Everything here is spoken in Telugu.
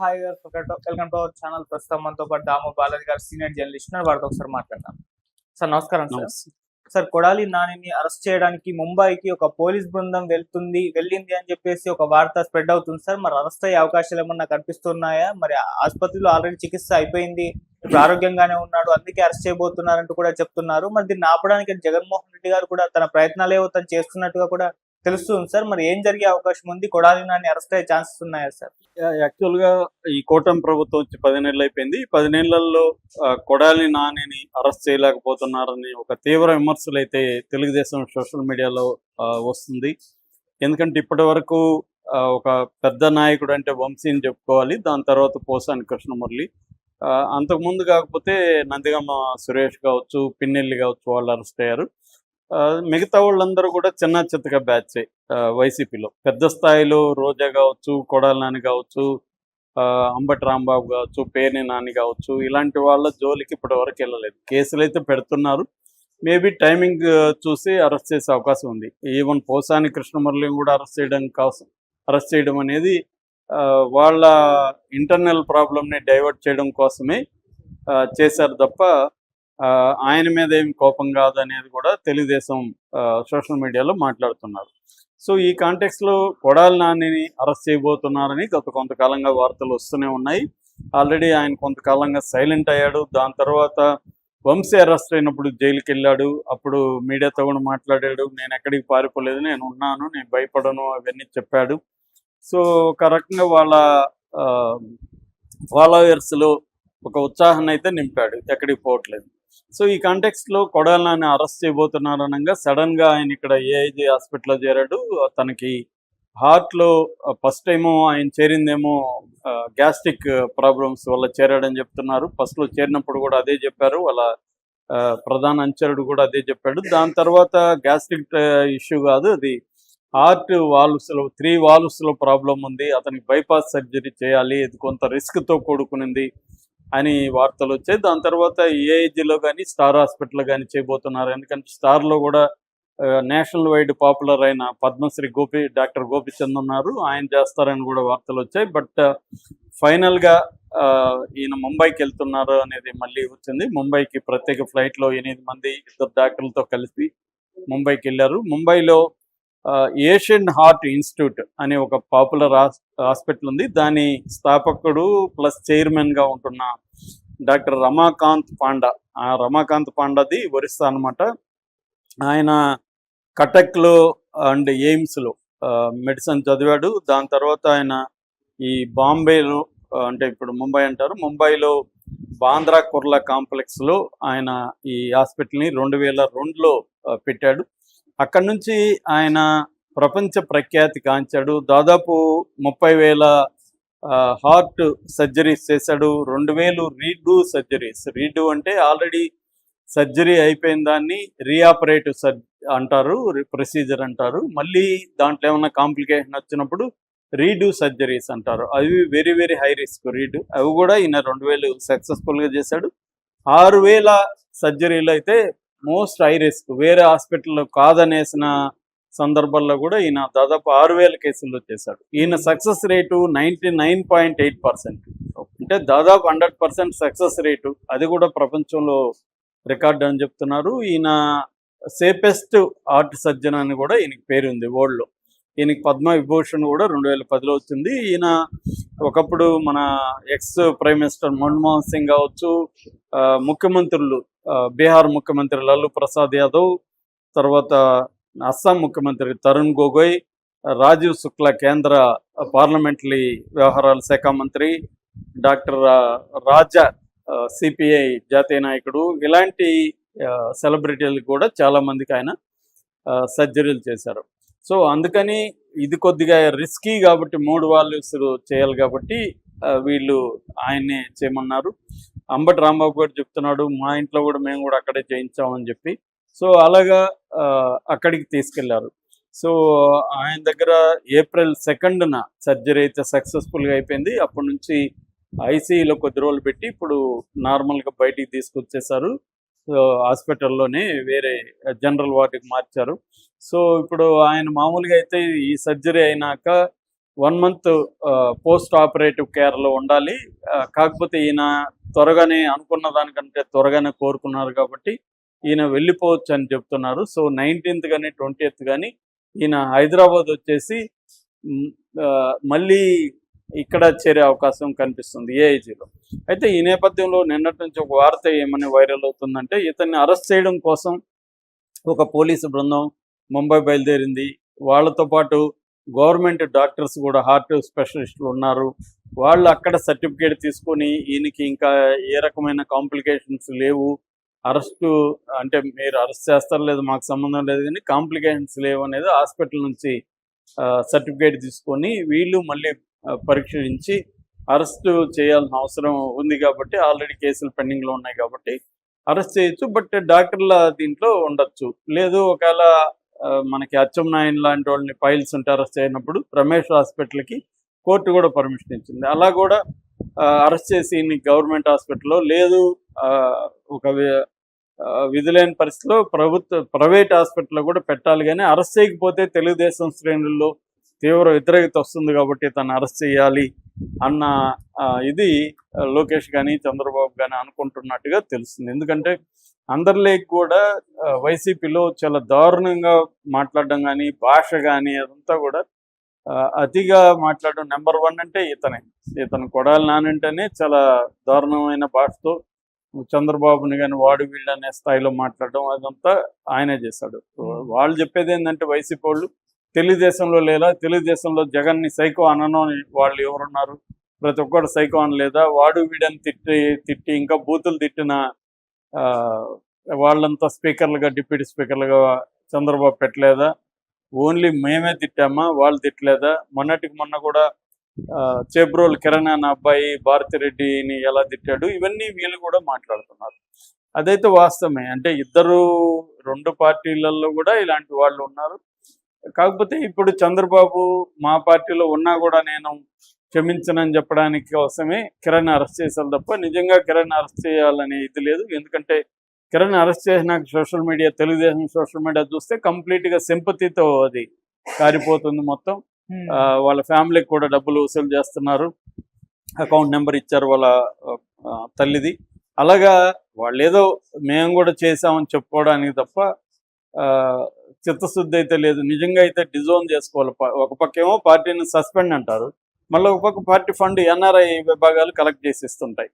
Hi welcome to our channel ప్రస్తుతం మనతో పాటు దాము బాలాజీ గారు సీనియర్ జర్నలిస్ట్ వారితో ఒకసారి మాట్లాడదాం. సార్ నమస్కారం సార్ సార్ కొడాలి నానిని అరెస్ట్ చేయడానికి ముంబైకి ఒక పోలీస్ బృందం వెళ్తుంది వెళ్ళింది అని చెప్పేసి ఒక వార్త స్ప్రెడ్ అవుతుంది. సార్ మరి అరెస్ట్ అయ్యే అవకాశాలు ఏమన్నా కనిపిస్తున్నాయా? మరి ఆసుపత్రిలో ఆల్రెడీ చికిత్స అయిపోయింది ఇప్పుడు ఆరోగ్యంగానే ఉన్నాడు అందుకే అరెస్ట్ చేయబోతున్నారంటూ కూడా చెప్తున్నారు. మరి దీన్ని ఆపడానికి జగన్మోహన్ రెడ్డి గారు కూడా తన ప్రయత్నాలు ఏవో తను చేస్తున్నట్టుగా కూడా తెలుస్తుంది సార్. మరి ఏం జరిగే అవకాశం ఉంది? కొడాలి నాని అరెస్ట్ అయ్యే ఛాన్సెస్ ఉన్నాయా సార్? యాక్చువల్గా ఈ కూటమి ప్రభుత్వం వచ్చి పది నెలలు అయిపోయింది. ఈ పది నెలల్లో కొడాలి నానిని అరెస్ట్ చేయలేకపోతున్నారని ఒక తీవ్ర విమర్శలు అయితే తెలుగుదేశం సోషల్ మీడియాలో ఆ, వస్తుంది. ఎందుకంటే ఇప్పటి వరకు ఒక పెద్ద నాయకుడు అంటే వంశీని చెప్పుకోవాలి. దాని తర్వాత పోసాని కృష్ణమురళి. ఆ, అంతకుముందు కాకపోతే నందిగమ్మ సురేష్ కావచ్చు పిన్నెల్లి కావచ్చు వాళ్ళు అరెస్ట్ అయ్యారు. మిగతా వాళ్ళందరూ కూడా చిన్న చిత్తగా బ్యాచ్ వైసీపీలో. పెద్ద స్థాయిలో రోజా కావచ్చు కొడాల నాని కావచ్చు ఆ, అంబటి రాంబాబు కావచ్చు పేర్ని నాని కావచ్చు ఇలాంటి వాళ్ళ జోలికి ఇప్పటి వరకు వెళ్ళలేదు. కేసులు అయితే పెడుతున్నారు. మేబీ టైమింగ్ చూసి అరెస్ట్ చేసే అవకాశం ఉంది. ఈవెన్ పోసాని కృష్ణమురళిని కూడా అరెస్ట్ చేయడం కోసం అరెస్ట్ చేయడం అనేది ఆ, వాళ్ళ ఇంటర్నల్ ప్రాబ్లమ్ని డైవర్ట్ చేయడం కోసమే ఆ, చేశారు తప్ప ఆయన మీద ఏం కోపం కాదు అనేది కూడా తెలుగుదేశం సోషల్ మీడియాలో మాట్లాడుతున్నారు. సో ఈ కాంటెక్స్లో కొడాలి నానిని అరెస్ట్ చేయబోతున్నారని గత కొంతకాలంగా వార్తలు వస్తూనే ఉన్నాయి. ఆల్రెడీ ఆయన కొంతకాలంగా సైలెంట్ అయ్యాడు. దాని తర్వాత వంశీ అరెస్ట్ అయినప్పుడు జైలుకి వెళ్ళాడు అప్పుడు మీడియాతో కూడా మాట్లాడాడు. నేను ఎక్కడికి పారిపోలేదు. నేను ఉన్నాను. నేను భయపడను. అవన్నీ చెప్పాడు. సో ఒక రకంగా వాళ్ళ ఫాలోయర్స్లో ఒక ఉత్సాహాన్ని అయితే నింపాడు. ఎక్కడికి పోవట్లేదు. సో ఈ కాంటెక్స్ట్లో కొడాలని అరెస్ట్ చేయబోతున్నారు అనగా సడన్గా ఆయన ఇక్కడ ఏఐజీ హాస్పిటల్లో చేరాడు. తనకి హార్ట్లో ఫస్ట్ టైము ఆయన చేరిందేమో గ్యాస్ట్రిక్ ప్రాబ్లమ్స్ వల్ల చేరాడని చెప్తున్నారు. ఫస్ట్లో చేరినప్పుడు కూడా అదే చెప్పారు. వాళ్ళ ఆ, ప్రధాన అంచరుడు కూడా అదే చెప్పాడు. దాని తర్వాత గ్యాస్ట్రిక్ ఇష్యూ కాదు అది హార్ట్ వాల్వ్స్లో త్రీ వాల్వ్స్లో ప్రాబ్లం ఉంది. అతనికి బైపాస్ సర్జరీ చేయాలి. ఇది కొంత రిస్క్తో కూడుకునింది. అని వార్తలు వచ్చాయి. దాని తర్వాత ఏఐజీలో కానీ స్టార్ హాస్పిటల్ కానీ చేయబోతున్నారు. ఎందుకంటే స్టార్లో కూడా నేషనల్ వైడ్ పాపులర్ అయిన పద్మశ్రీ గోపి డాక్టర్ గోపిచంద్ ఉన్నారు. ఆయన చేస్తారని కూడా వార్తలు వచ్చాయి. బట్ ఫైనల్గా ఈయన ముంబైకి వెళ్తున్నారు అనేది మళ్ళీ వచ్చింది. ముంబైకి ప్రత్యేక ఫ్లైట్లో ఎనిమిది మంది ఇద్దరు డాక్టర్లతో కలిసి ముంబైకి వెళ్ళారు. ముంబైలో ఏషియన్ హార్ట్ ఇన్స్టిట్యూట్ అనే ఒక పాపులర్ హాస్పిటల్ ఉంది. దాని స్థాపకుడు ప్లస్ చైర్మన్గా ఉంటున్న డాక్టర్ రమాకాంత్ పాండా. ఆ రమాకాంత్ పాండాది ఒరిస్సా అనమాట ఆయన కటక్లో అండ్ ఎయిమ్స్లో మెడిసిన్ చదివాడు. దాని తర్వాత ఆయన ఈ బాంబేలో అంటే ఇప్పుడు ముంబై అంటారు. ముంబైలో బాంద్రా కుర్లా కాంప్లెక్స్లో ఆయన ఈ హాస్పిటల్ని రెండు వేల రెండులో పెట్టాడు. అక్కడి నుంచి ఆయన ప్రపంచ ప్రఖ్యాతి కాంచాడు. దాదాపు ముప్పై వేల హార్ట్ సర్జరీస్ చేశాడు. రెండు వేలు రీడూ సర్జరీస్. రీడూ అంటే ఆల్రెడీ సర్జరీ అయిపోయిన దాన్ని రీఆపరేటివ్ సర్ అంటారు ప్రొసీజర్ అంటారు. మళ్ళీ దాంట్లో ఏమైనా కాంప్లికేషన్ వచ్చినప్పుడు రీడూ సర్జరీస్ అంటారు. అవి very very high risk redo. అవి కూడా ఈయన రెండు వేలు సక్సెస్ఫుల్గా చేశాడు. ఆరు వేల సర్జరీలు అయితే మోస్ట్ హై రిస్క్. వేరే హాస్పిటల్లో కాదనేసిన సందర్భాల్లో కూడా ఈయన దాదాపు ఆరు వేల కేసుల్లో చేశాడు. ఈయన success rate ninety nine point eight percent. అంటే దాదాపు హండ్రెడ్ పర్సెంట్ సక్సెస్ రేటు. అది కూడా ప్రపంచంలో రికార్డ్ అని చెప్తున్నారు. ఈయన సేపెస్ట్ ఆర్ట్ సర్జన్ అని కూడా ఈయనకి పేరుంది వరల్డ్లో. ఈయనకి పద్మ విభూషణ్ కూడా రెండు వేల పదిలో వచ్చింది. ఈయన ఒకప్పుడు మన ex prime minister Manmohan Singh కావచ్చు ఆ, ముఖ్యమంత్రులు బీహార్ ముఖ్యమంత్రి లాలూ ప్రసాద్ యాదవ్ తర్వాత అస్సాం ముఖ్యమంత్రి తరుణ్ గొగోయ్ రాజీవ్ శుక్లా కేంద్ర పార్లమెంటరీ వ్యవహారాల శాఖ మంత్రి డాక్టర్ రాజా సిపిఐ జాతీయ నాయకుడు. ఇలాంటి సెలబ్రిటీలు కూడా చాలా మందికి ఆయన సర్జరీలు చేశారు. సో అందుకని ఇది కొద్దిగా రిస్కీ కాబట్టి మూడు వాళ్ళు చేయాలి కాబట్టి వీళ్ళు ఆయన్నే చేయమన్నారు. అంబటి రాంబాబు గారు చెప్తున్నాడు మా ఇంట్లో కూడా మేము కూడా అక్కడే చేయించామని చెప్పి. సో అలాగా అక్కడికి తీసుకెళ్ళారు. సో ఆయన దగ్గర ఏప్రిల్ సెకండ్న సర్జరీ అయితే సక్సెస్ఫుల్గా అయిపోయింది. అప్పటి నుంచి ఐసీఈలో కొద్ది రోజులు పెట్టి ఇప్పుడు నార్మల్గా బయటికి తీసుకొచ్చేసారు సో హాస్పిటల్లోనే వేరే జనరల్ వార్డుకి మార్చారు. సో ఇప్పుడు ఆయన మామూలుగా అయితే ఈ సర్జరీ అయినాక వన్ మంత్ పోస్ట్ ఆపరేటివ్ కేర్లో ఉండాలి. కాకపోతే ఈయన త్వరగానే అనుకున్న దానికంటే త్వరగానే కోరుకున్నారు కాబట్టి ఈయన వెళ్ళిపోవచ్చు అని చెప్తున్నారు. సో నైన్టీన్త్ కానీ ట్వంటీయత్ కానీ ఈయన హైదరాబాద్ వచ్చేసి మళ్ళీ ఇక్కడ చేరే అవకాశం కనిపిస్తుంది ఏఐజీలో అయితే ఈ నేపథ్యంలో నిన్నటి నుంచి ఒక వార్త ఏమని వైరల్ అవుతుందంటే ఇతన్ని అరెస్ట్ చేయడం కోసం ఒక పోలీసు బృందం ముంబై బయలుదేరింది. వాళ్ళతో పాటు గవర్నమెంట్ డాక్టర్స్ కూడా హార్ట్ స్పెషలిస్టులు ఉన్నారు. వాళ్ళు అక్కడ సర్టిఫికేట్ తీసుకొని ఈయనకి ఇంకా ఏ రకమైన కాంప్లికేషన్స్ లేవు. అరెస్ట్ అంటే మీరు అరెస్ట్ చేస్తారు లేదు మాకు సంబంధం లేదు కానీ కాంప్లికేషన్స్ లేవు అనేది హాస్పిటల్ నుంచి సర్టిఫికేట్ తీసుకొని వీళ్ళు మళ్ళీ పరీక్షించి అరెస్టు చేయాల్సిన అవసరం ఉంది కాబట్టి ఆల్రెడీ కేసులు పెండింగ్లో ఉన్నాయి కాబట్టి అరెస్ట్ చేయొచ్చు. బట్ డాక్టర్ల దీంట్లో ఉండొచ్చు. లేదు ఒకవేళ మనకి అచ్చం నాయన్ లాంటి వాళ్ళని ఫైల్స్ ఉంటే అరెస్ట్ అయినప్పుడు రమేష్ హాస్పిటల్కి కోర్టు కూడా పర్మిషన్ ఇచ్చింది. అలా కూడా అరెస్ట్ చేసి గవర్నమెంట్ హాస్పిటల్లో లేదు ఆ, ఒక విధులైన విధులేని పరిస్థితిలో ప్రభుత్వ ప్రైవేట్ హాస్పిటల్లో కూడా పెట్టాలి. కానీ అరెస్ట్ చేయకపోతే తెలుగుదేశం శ్రేణుల్లో తీవ్ర వ్యతిరేకత వస్తుంది కాబట్టి తను అరెస్ట్ చేయాలి అన్న ఇది లోకేష్ కానీ చంద్రబాబు కానీ అనుకుంటున్నట్టుగా తెలుస్తుంది. ఎందుకంటే అందరిలోకి కూడా వైసీపీలో చాలా దారుణంగా మాట్లాడడం కానీ భాష కానీ అదంతా కూడా అతిగా మాట్లాడడం నెంబర్ వన్ అంటే ఇతనే. ఇతను కొడాలి నానంటేనే చాలా దారుణమైన భాషతో చంద్రబాబుని కానీ వాడు వీళ్ళు అనే స్థాయిలో మాట్లాడడం అదంతా ఆయనే చేశాడు. వాళ్ళు చెప్పేది ఏంటంటే వైసీపీ వాళ్ళు తెలుగుదేశంలో లేదా తెలుగుదేశంలో జగన్ని సైకో అనను అని వాళ్ళు ఎవరున్నారు? ప్రతి ఒక్కరు సైకో అనలేదా వాడు వీడని తిట్టి తిట్టి ఇంకా బూతులు తిట్టిన ఆ, వాళ్ళంతా స్పీకర్లుగా డిప్యూటీ స్పీకర్లుగా చంద్రబాబు పెట్టలేదా? ఓన్లీ మేమే తిట్టామా? వాళ్ళు తిట్టలేదా? మొన్నటికి మొన్న కూడా చేబ్రోల్ కిరణ్ అన్న అబ్బాయి భారతిరెడ్డిని ఎలా తిట్టాడు? ఇవన్నీ వీళ్ళు కూడా మాట్లాడుతున్నారు. అదైతే వాస్తవమే. అంటే ఇద్దరు రెండు పార్టీలలో కూడా ఇలాంటి వాళ్ళు ఉన్నారు. కాకపోతే ఇప్పుడు చంద్రబాబు మా పార్టీలో ఉన్నా కూడా నేను క్షమించనని చెప్పడానికి కోసమే కిరణ్ అరెస్ట్ చేశారు తప్ప నిజంగా కిరణ్ అరెస్ట్ చేయాలనే ఇది లేదు. ఎందుకంటే కిరణ్ అరెస్ట్ చేసినాక social media Telugu Desam social media చూస్తే కంప్లీట్గా సింపతితో అది కారిపోతుంది మొత్తం. వాళ్ళ ఫ్యామిలీకి కూడా డబ్బులు వసూలు చేస్తున్నారు. అకౌంట్ నెంబర్ ఇచ్చారు వాళ్ళ తల్లిది. అలాగా వాళ్ళు ఏదో మేము కూడా చేసామని చెప్పుకోవడానికి తప్ప చిత్తశుద్ధి అయితే లేదు. నిజంగా అయితే డిజోన్ చేసుకోవాలి. ప- ఒక పక్క ఏమో పార్టీని సస్పెండ్ అంటారు. మళ్ళీ ఒక పక్క పార్టీ ఫండ్ ఎన్ఆర్ఐ విభాగాలు కలెక్ట్ చేసి ఇస్తుంటాయి.